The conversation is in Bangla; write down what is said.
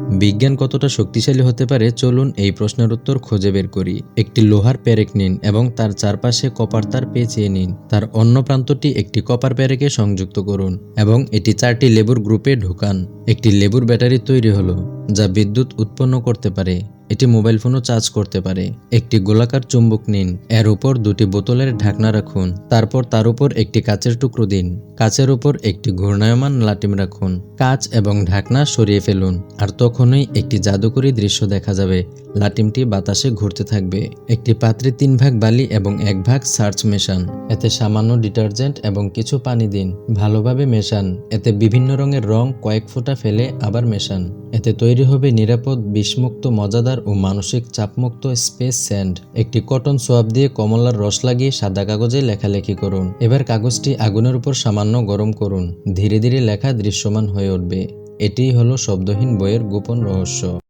বিজ্ঞান কতটা শক্তিশালী হতে পারে? চলুন এই প্রশ্নের উত্তর খুঁজে বের করি। একটি লোহার প্যারেক নিন এবং তার চারপাশে কপার তার পেঁচিয়ে নিন। তার অন্য প্রান্তটি একটি কপার প্যারেকে সংযুক্ত করুন এবং এটি চারটি লেবুর গ্রুপে ঢুকান। একটি লেবুর ব্যাটারি তৈরি হলো, যা বিদ্যুৎ উৎপন্ন করতে পারে। এটি মোবাইল ফোনও চার্জ করতে পারে। একটি গোলাকার চুম্বক নিন। এর উপর দুটি বোতলের ঢাকনা রাখুন। তারপর তার উপর একটি কাচের টুকরো দিন। কাচের উপর একটি ঘূর্ণায়মান লাটিম রাখুন। কাচ এবং ঢাকনা সরিয়ে ফেলুন। আর তখনই একটি জাদুকরী দৃশ্য দেখা যাবে। লাটিমটি বাতাসে ঘুরতে থাকবে। একটি পাত্রে তিন ভাগ বালি এবং এক ভাগ সার্চ মেশান। এতে সামান্য ডিটারজেন্ট এবং কিছু পানি দিন। ভালোভাবে মেশান। এতে বিভিন্ন রঙের রং কয়েক ফোঁটা ফেলে আবার মেশান। এতে তৈরি হবে নিরাপদ, বিষমুক্ত, মজাদার ও মানসিক চাপমুক্ত স্পেস স্যান্ড একটি কটন সোয়াব দিয়ে কমলার রস লাগিয়ে সাদা কাগজে লেখালেখি করুন। এবার কাগজটি আগুনের উপর সামান্য গরম করুন। ধীরে ধীরে লেখা দৃশ্যমান হয়ে উঠবে। এটিই হলো শব্দহীন বইয়ের গোপন রহস্য।